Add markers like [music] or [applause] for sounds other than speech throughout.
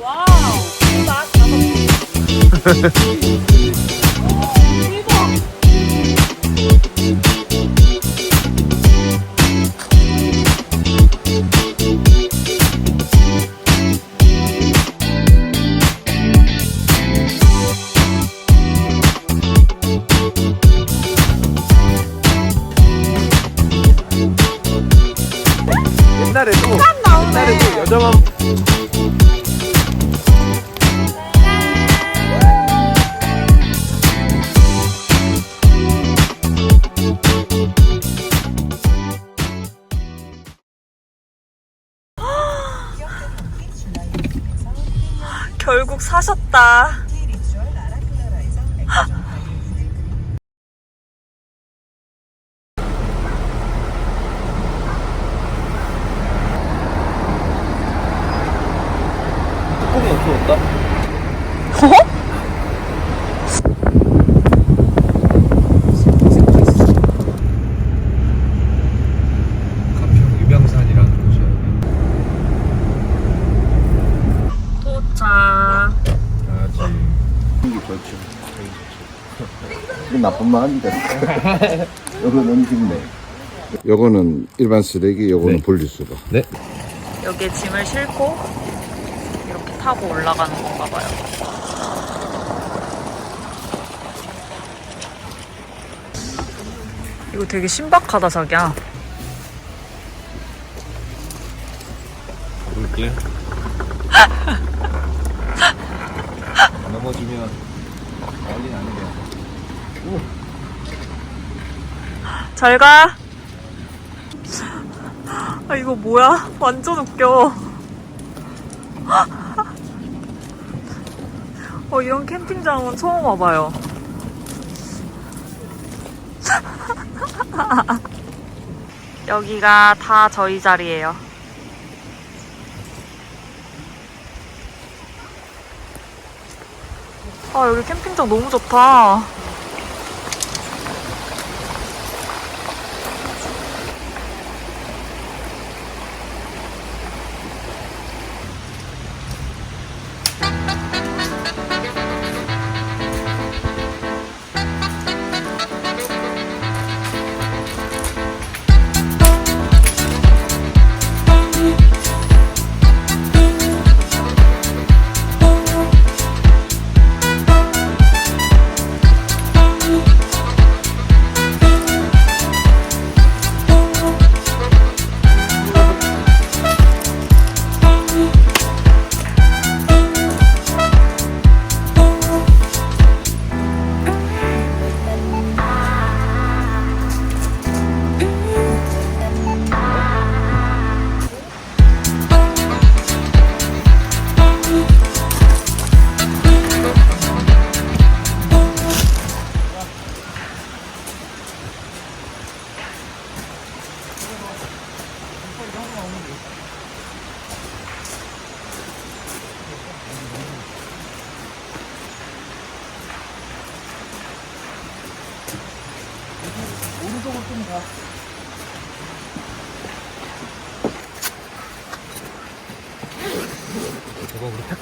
와우. 딱다 결국 사셨다. 뚜껑이 없어졌다. 가평 유명산이라는 곳이야. 도착. 아지. 이게 좋죠. 말 아니다. 요건 음식네. 요거는 일반 쓰레기, 요거는 네. 분리수거. 네. 여기에 짐을 싣고 이렇게 타고 올라가는 건가 봐요. 이거 되게 신박하다, 자기야. 볼게. 넘어지면 [laughs] 난리 나는 거야. 잘 가. 아, 이거 뭐야? 완전 웃겨. 어, 이런 캠핑장은 처음 와봐요. [laughs] 여기가 다 저희 자리예요. 아, 여기 캠핑장 너무 좋다.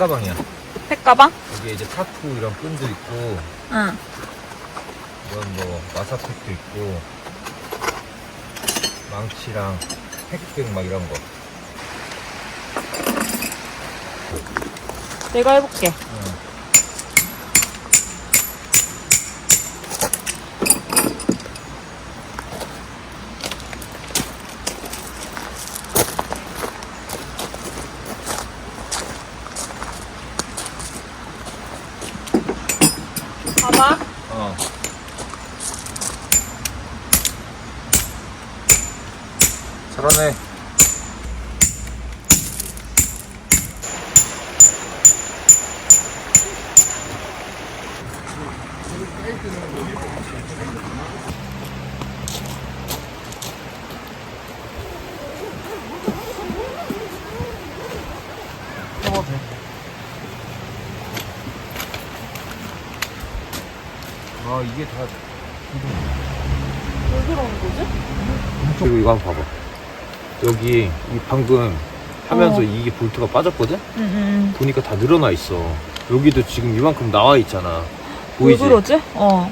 팩가방이야. 팩가방? 여기에 이제 타투 이런 끈도 있고, 응. 이런 뭐 마사팩도 있고, 망치랑 팩백 막 이런 거. 내가 해볼게. 봐봐. 어. 잘 방금 하면서 어. 이게 볼트가 빠졌거든? 응, 응. 보니까 다 늘어나 있어. 여기도 지금 이만큼 나와 있잖아. 왜 보이지? 그러지? 어,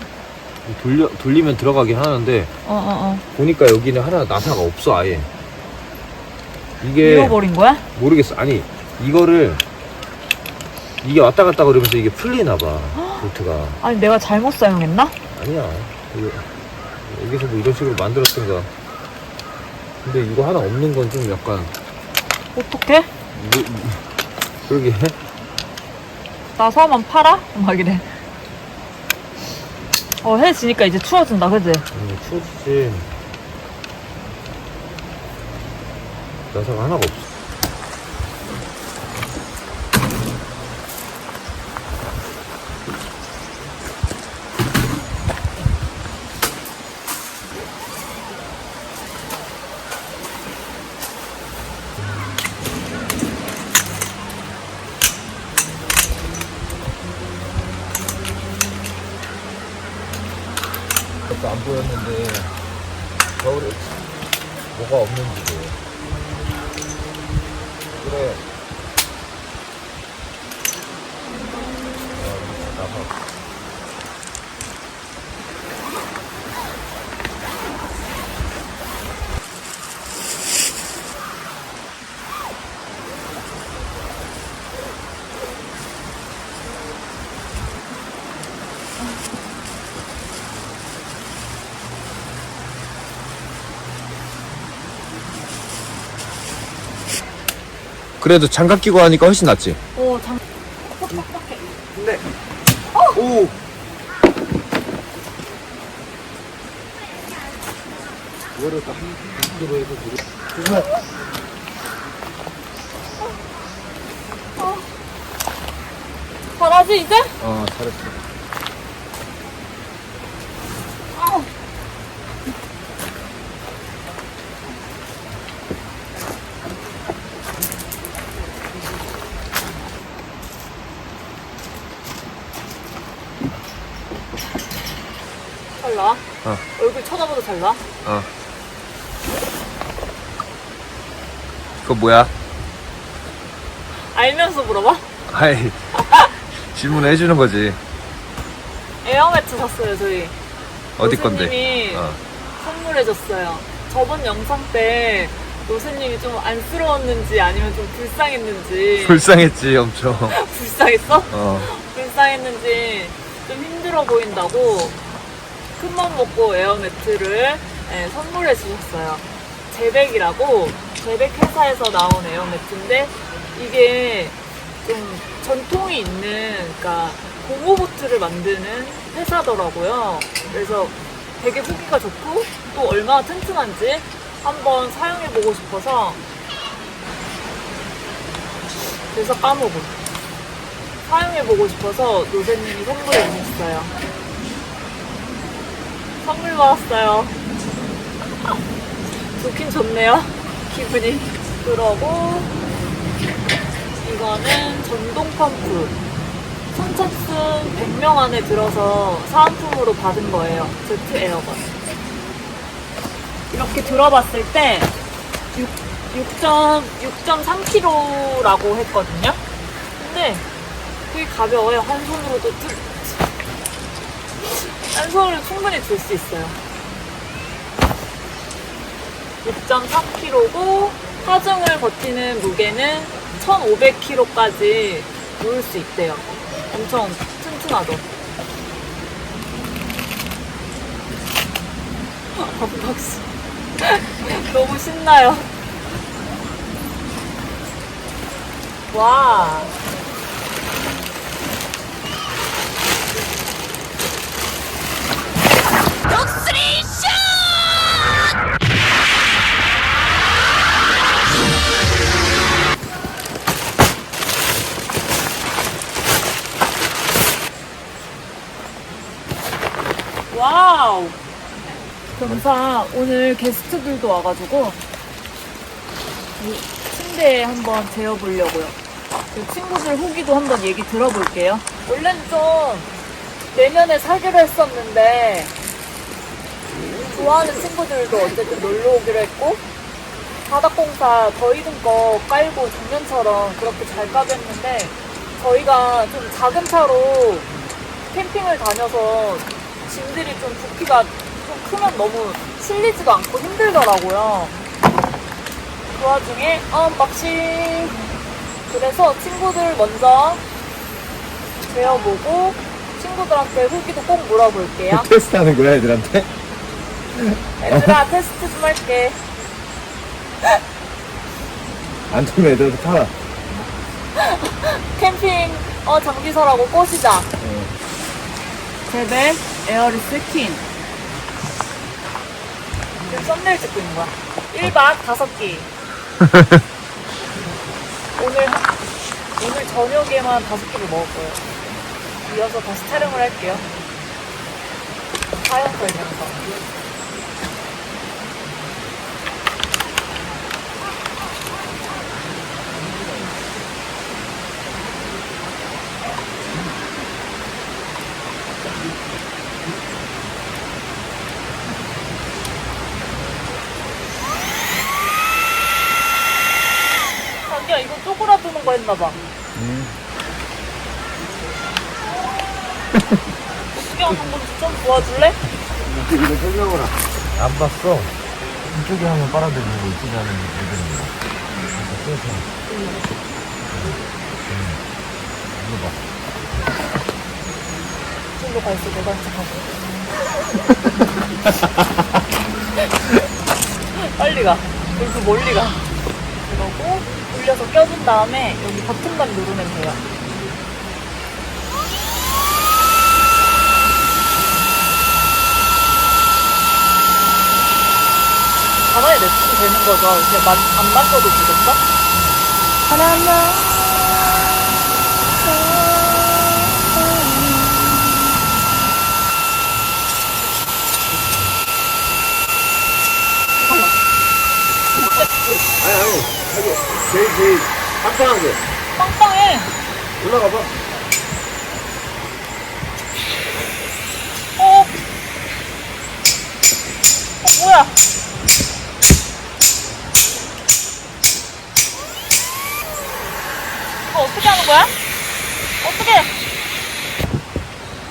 돌려, 돌리면 들어가긴 하는데 어, 어, 어. 보니까 여기는 하나 나사가 없어 아예. 이게 잃어버린 거야? 모르겠어. 아니 이거를 이게 왔다 갔다 그러면서 이게 풀리나 봐 볼트가. 아니, 내가 잘못 사용했나? 아니야. 이거 여기서 뭐 이런 식으로 만들었던가. 근데 이거 하나 없는 건 좀 약간 어떡해? 뭐, 그러게. 나사만 팔아? 막 이래. 어, 해 지니까 이제 추워진다, 그지? 음, 추워지지. 나사가 하나가 없어. 그것도 안 보였는데 겨울에 뭐가 없는지도. 그래 그래도 장갑 끼고 하니까 훨씬 낫지. 어, 장, 근데 오. 이거를 딱 한으로 해서 조심해 잘하지, 이제? 어 잘했어 아우. 잘 나와? 어. 나와? 어 그거 뭐야? 알면서 물어봐? 아이 [laughs] 질문을 해주는 거지 에어매트 샀어요, 저희. 어디 건데? 어. 선물해줬어요. 저번 영상 때 노스님이 좀 안쓰러웠는지 아니면 좀 불쌍했는지 불쌍했지 엄청 [laughs] 불쌍했어? 어 불쌍했는지 좀 힘들어 보인다고 큰맘 먹고 에어매트를 예, 선물해 주셨어요. 제백이라고 제백 회사에서 나온 에어매트인데 이게 좀 전통이 있는 그러니까 고무보트를 만드는 회사더라고요. 그래서 되게 후기가 좋고 또 얼마나 튼튼한지 한번 사용해 보고 싶어서 그래서 까먹어. 사용해 보고 싶어서 노세님이 선물해 주셨어요. 선물 받았어요. 좋긴 좋네요. 기분이. 그러고, 이거는 전동 펌프. 선착순 100명 안에 들어서 사은품으로 받은 거예요. 제트 에어건. 이렇게 들어봤을 때 6.3kg라고 했거든요. 근데 되게 가벼워요. 한 손으로도 쭉. 한 손으로 충분히 들수 있어요. 6.3kg고 하중을 버티는 무게는 1,500kg까지 놓을 수 있대요. 엄청 튼튼하죠. 박수. [laughs] 너무 신나요. 와. 경사 오늘 게스트들도 와가지고 이 침대에 한번 재워보려고요. 그 친구들 후기도 한번 얘기 들어볼게요. 원래는 좀 내년에 사기로 했었는데 좋아하는 친구들도 어쨌든 놀러 오기로 했고 바닥공사 저희들 거 깔고 작년처럼 그렇게 잘 까겠는데 저희가 좀 작은 차로 캠핑을 다녀서 짐들이 좀 부피가 좀 크면 너무 실리지도 않고 힘들더라고요. 그 와중에 언박싱 그래서 친구들 먼저 재어보고 친구들한테 후기도 꼭 물어볼게요. [laughs] 테스트 하는 거야 애들한테? 얘들아 테스트 좀 할게. [laughs] 안 되면 애들한테 팔아 [laughs] 캠핑 어 장비서라고 꼬시자. 제벨 에어리스 퀸. 지금 썸네일 찍고 있는 거야. 1박 5끼. [laughs] 오늘 오늘 저녁에만 5끼를 먹을 거예요. 이어서 다시 촬영을 할게요. 사연 걸면서. 자기야 이거 쪼그라드는 거 했나봐. 어떻게 하는 건지 좀 도와줄래? 이거 설명을 안 봤어. 이쪽에 하면 빨아들이고 이쪽에 하면 애들은 이쪽으로 갈수 내가 척하고 [laughs] 빨리 가. 여기서 멀리 가. 돌려서 껴준 다음에 여기 버튼만 누르면 돼요. 가만히 냅두면 되는 거죠. 만, 안 만져도 되겠어? 하나만. 아니 아니 아이고 제일 제일 빵빵하게 빵빵해. 올라가 봐 어? 어, 뭐야? 이거 어떻게 하는 거야? 어떻게?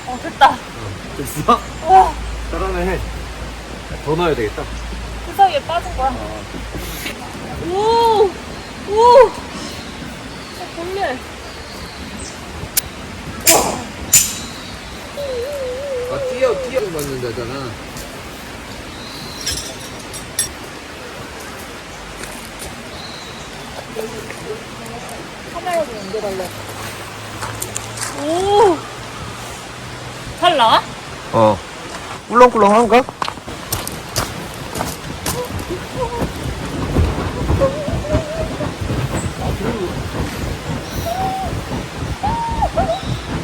어, 됐다. 됐어? 와, 잘하네. 더 넣어야 되겠다. 그 사이에 빠진 거야. 오! 오! 어, 벌레. 아, 뛰어, 뛰어 맞는 데잖아. 카메라 좀 옮겨달래. 오! 잘 나와? 어. 꿀렁꿀렁 한가?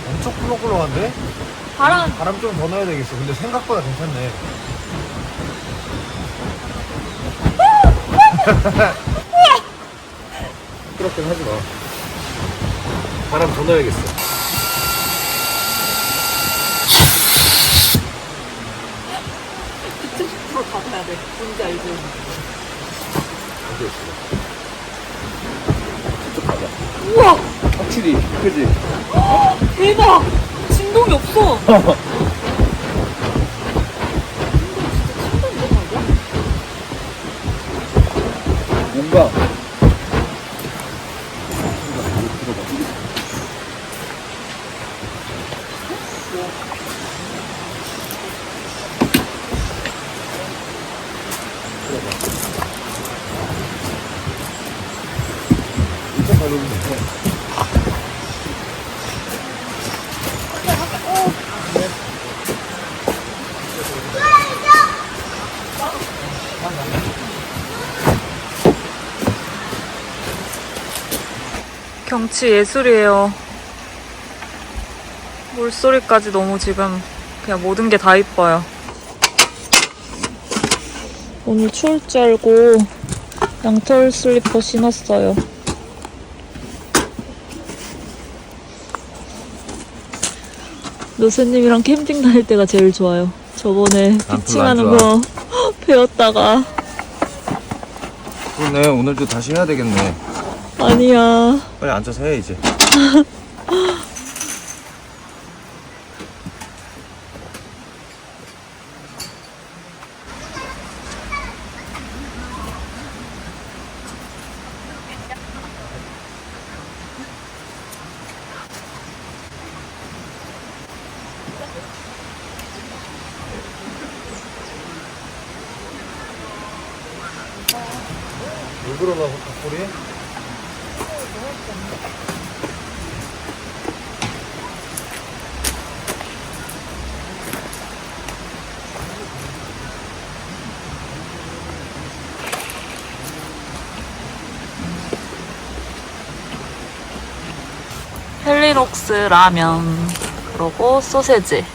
엄청 꿀렁꿀렁한데? 바람, 바람 좀 더 넣어야 되겠어. 근데 생각보다 괜찮네. 그렇게 하지 마. 바람 더 넣어야겠어. 그쪽 으로 가봐야 돼. 뭔지 알지? 안 됐어. 우와! 확실히 그지 대박! 진동이 없어! [laughs] 뭔가 경치 예술이에요. 물소리까지 너무 지금 그냥 모든 게 다 이뻐요. 오늘 추울 줄 알고 양털 슬리퍼 신었어요. 노세님이랑 캠핑 다닐 때가 제일 좋아요. 저번에 안 피칭하는 거 [laughs] 배웠다가 그러네 오늘도 다시 해야 되겠네 아니야. 빨리 앉아서 해 이제 [laughs] 헬리록스 라면 그리고 소세지.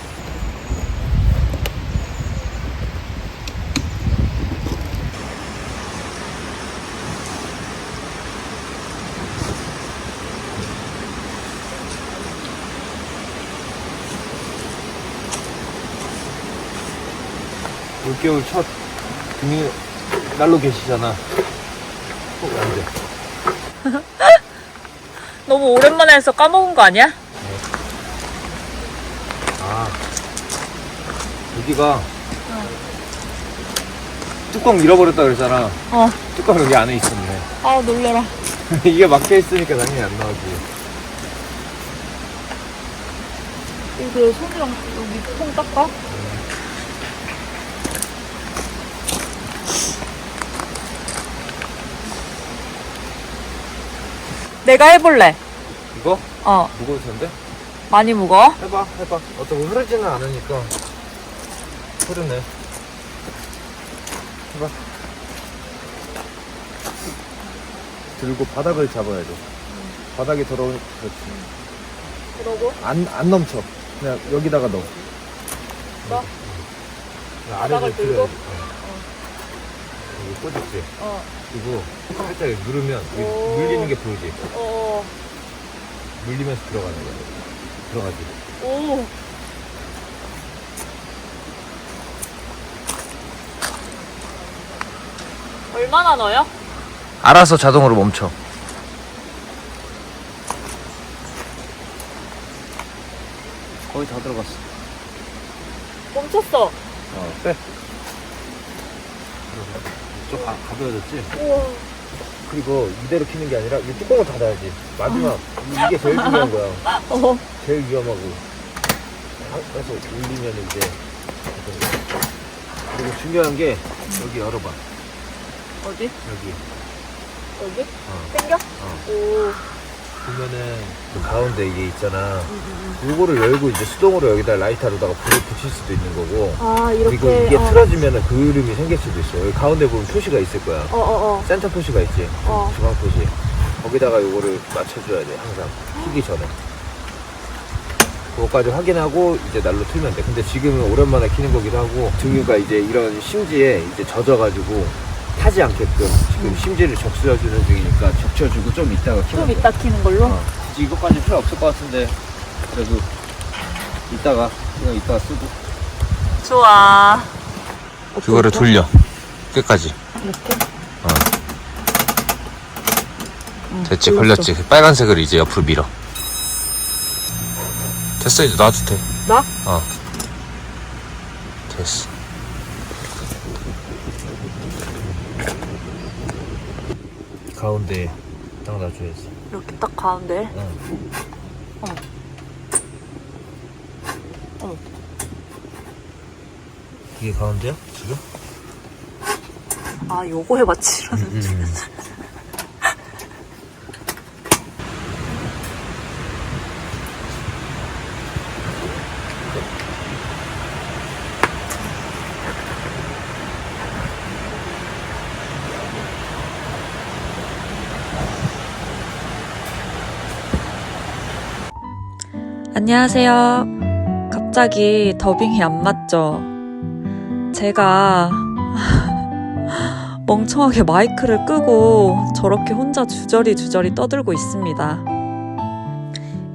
올겨울 첫 등이 날로 계시잖아. 꼭 앉아. 너무 오랜만에 해서 까먹은 거 아니야? 아 여기가 뚜껑 잃어버렸다 그랬잖아. 어. 뚜껑 여기 안에 있었네. 아 놀래라. [laughs] 이게 막혀 있으니까 당연히 안 나오지. 이거 손이랑 여기 통 닦아? 내가 해볼래. 이거 어, 무거울 텐데. 많이 무거워? 해봐, 해봐. 어차피 흐르지는 않으니까. 흐르네. 해봐. 들고 바닥을 잡아야 돼. 바닥이 더러운, 그렇지. 그러고 안, 안 넘쳐. 그냥 여기다가 넣어. 그냥 바닥을 아래를 들고? 어. 여기 꽂았지? 어, 그리고 살짝 누르면 여기 오. 물리는 게 보이지? 어, 물리면서 들어가는 거야. 들어가지. 오. 얼마나 넣어요? 알아서 자동으로 멈춰. 거의 다 들어갔어. 멈췄어. 어, 빼. 좀 가, 가벼워졌지? 우와. 그리고 이대로 키는 게 아니라 이 뚜껑을 닫아야지. 마지막. 이게 제일 중요한 거야. 어. 제일 위험하고. 그래서 울리면 이제. 그리고 중요한 게 여기 열어봐. 어디? 여기. 여기? 어. 땡겨? 어. 오. 보면은 그 가운데 이게 있잖아. 요거를 열고 이제 수동으로 여기다 라이터로다가 불을 붙일 수도 있는 거고. 아, 이렇게. 그리고 이게 어. 틀어지면은 그을음이 생길 수도 있어. 여기 가운데 보면 표시가 있을 거야. 어, 어, 어. 센터 표시가 있지. 어. 중앙 표시. 거기다가 요거를 맞춰줘야 돼, 항상. 키기 전에. 그거까지 확인하고 이제 날로 틀면 돼. 근데 지금은 오랜만에 키는 거기도 하고 등유가 이제 이런 심지에 이제 젖어가지고 타지 않게끔 지금 심지를 적셔주는 중이니까 적셔주고 좀 이따가 키면 좀 돼. 이따 키는 걸로? 어. 굳이 이것까지 필요 없을 것 같은데 그래도 이따가 그냥 이따가 쓰고 좋아. 그거를 돌려 끝까지 이렇게? 어. 응, 됐지 돌렸어. 걸렸지 그 빨간색을 이제 옆으로 밀어 됐어 이제 놔도 돼 나? 어. 됐어 가운데 딱 놔줘야지 이렇게 딱 가운데. 응. 어머. 어머. 이게 가운데야 지금? 아, 요거 해봤지. 이러는 음. 줄. 안녕하세요. 갑자기 더빙이 안 맞죠? 제가 [laughs] 멍청하게 마이크를 끄고 저렇게 혼자 주저리 주저리 떠들고 있습니다.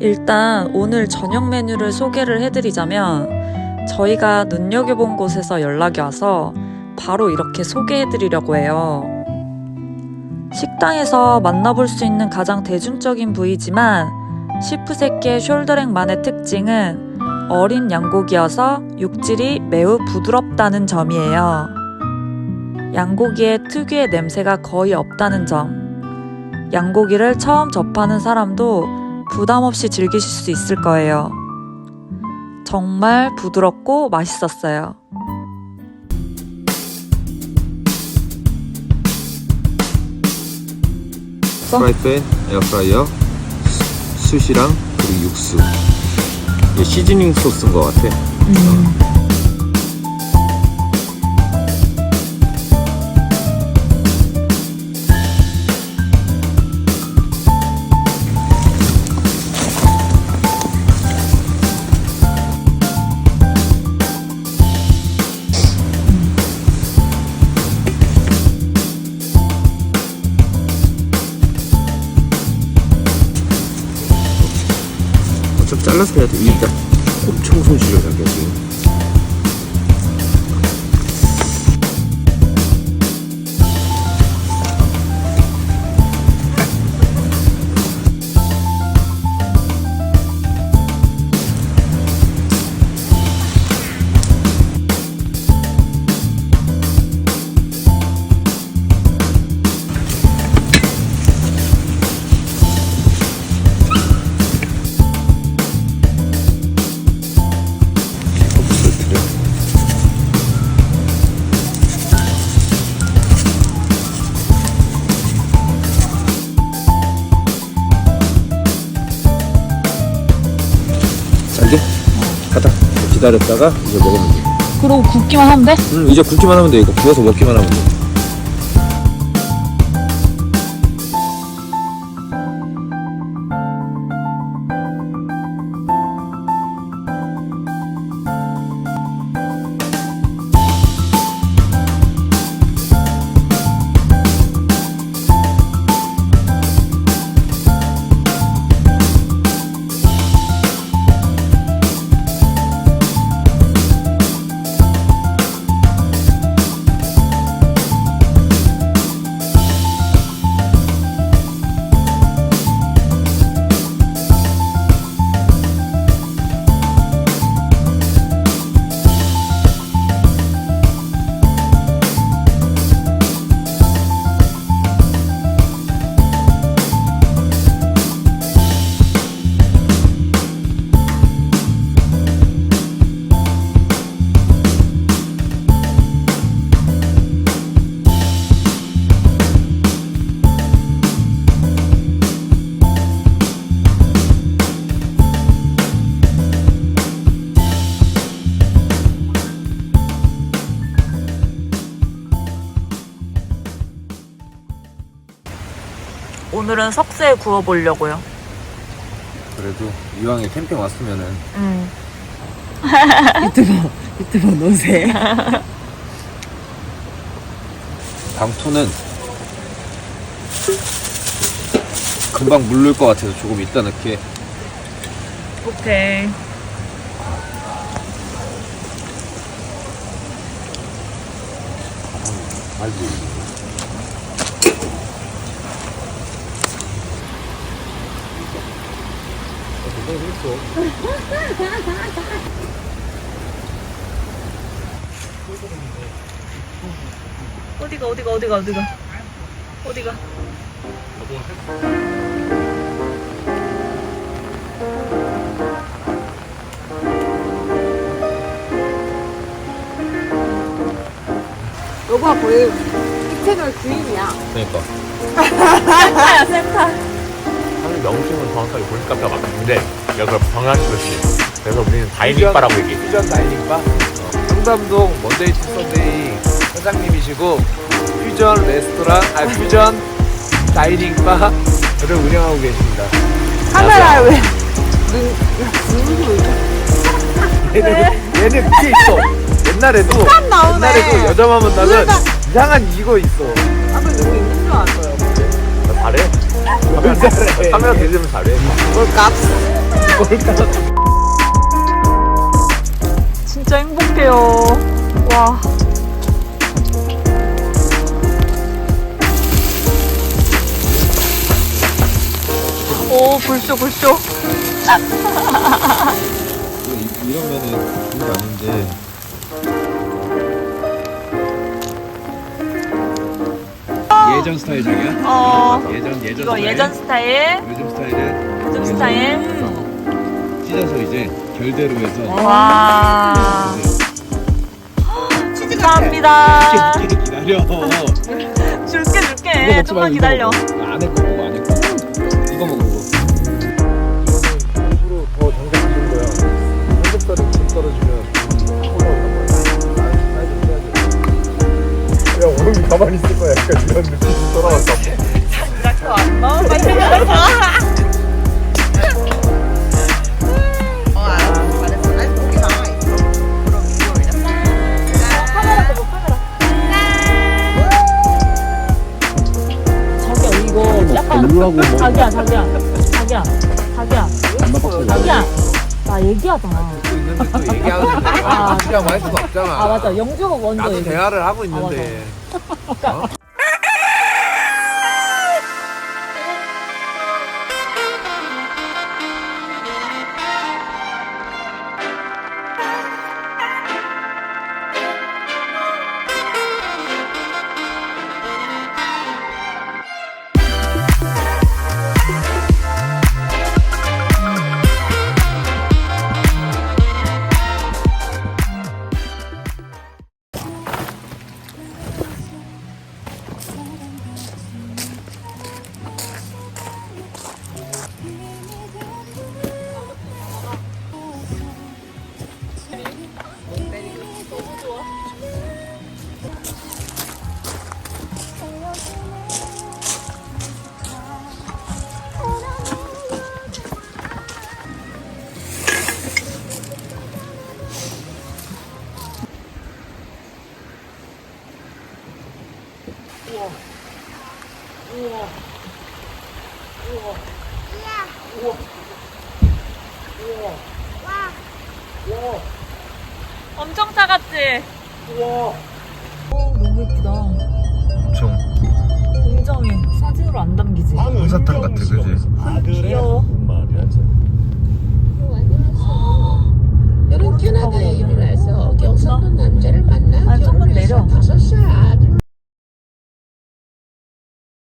일단 오늘 저녁 메뉴를 소개를 해드리자면 저희가 눈여겨본 곳에서 연락이 와서 바로 이렇게 소개해드리려고 해요. 식당에서 만나볼 수 있는 가장 대중적인 부위지만 시프새끼의 숄더랙만의 특징은 어린 양고기여서 육질이 매우 부드럽다는 점이에요. 양고기의 특유의 냄새가 거의 없다는 점. 양고기를 처음 접하는 사람도 부담 없이 즐기실 수 있을 거예요. 정말 부드럽고 맛있었어요. 프라이팬, 에어프라이어, 수- 숯이랑 그리고 육수. 시즈닝 소스인 것 같아. 어 기다렸다가 이제 먹으면 돼. 그러고 굽기만 하면 돼? 응 이제 굵기만 하면 돼. 이거 구워서 먹기만 하면 돼. 오늘은 석쇠에 구워보려고요. 그래도 이왕에 캠핑 왔으면은 음. 유튜브 노세. 방토는 금방 물를 것 같아서 조금 이따 넣게. 오케이. 어디가 어디가 어디가 어디가 어디가 여보가 거의 이 채널 주인이야. 그러니까. [laughs] 센터야 센터 명칭은 정확하게 골드 카페가 맞는데 여기가 병양시도시 그래서 우리는 다이닝바라고 얘기해 퓨전 다이닝바. 상담동 먼데이 투 선데이 사장님이시고 퓨전 레스토랑, 아 퓨전 다이닝바를 운영하고 계십니다. 카메라에 왜? 얘는 얘는 그게 있어. 옛날에도 나오네. 옛날에도 여자만 만나면 이상한 이거 있어. 앞에 누구 있는 줄 알았어요. 나 잘해. 네. 카메라 들리면 잘해. 꼴값. 꼴값. 진짜 행복해요. 와. 오, 불쇼, 불쇼. 이러면은 그게 아닌데. 예전 스타일 자기야? 어. 예전 예전 이거 스타일. 예전 스타일, 요즘 스타일은 요즘 스타일. 찢어서 이제 결대로 해서 와. 감사합니다. 이렇게 기다려. 줄게 줄게. 좀만 기다려. 안에 거 먹어 안에 거. 이거 먹어 이거. 이거는 일부러 더 정작 주는 거야. 삼겹살이 좀 떨어지면 야 오름이 가만히 있을 거야. 약간 이런 느낌이. 안. 어, 이거. 자기야 이거 약간 놀라고 뭐. 자기야 자기야 자기야 자기야 자기야 나 얘기하잖아. 있는데 또 얘기하고 있는데 아. 시간 많이 수도 없잖아. 아 맞아 영주가 먼저 나도 얘기. 대화를 하고 있는데. 엄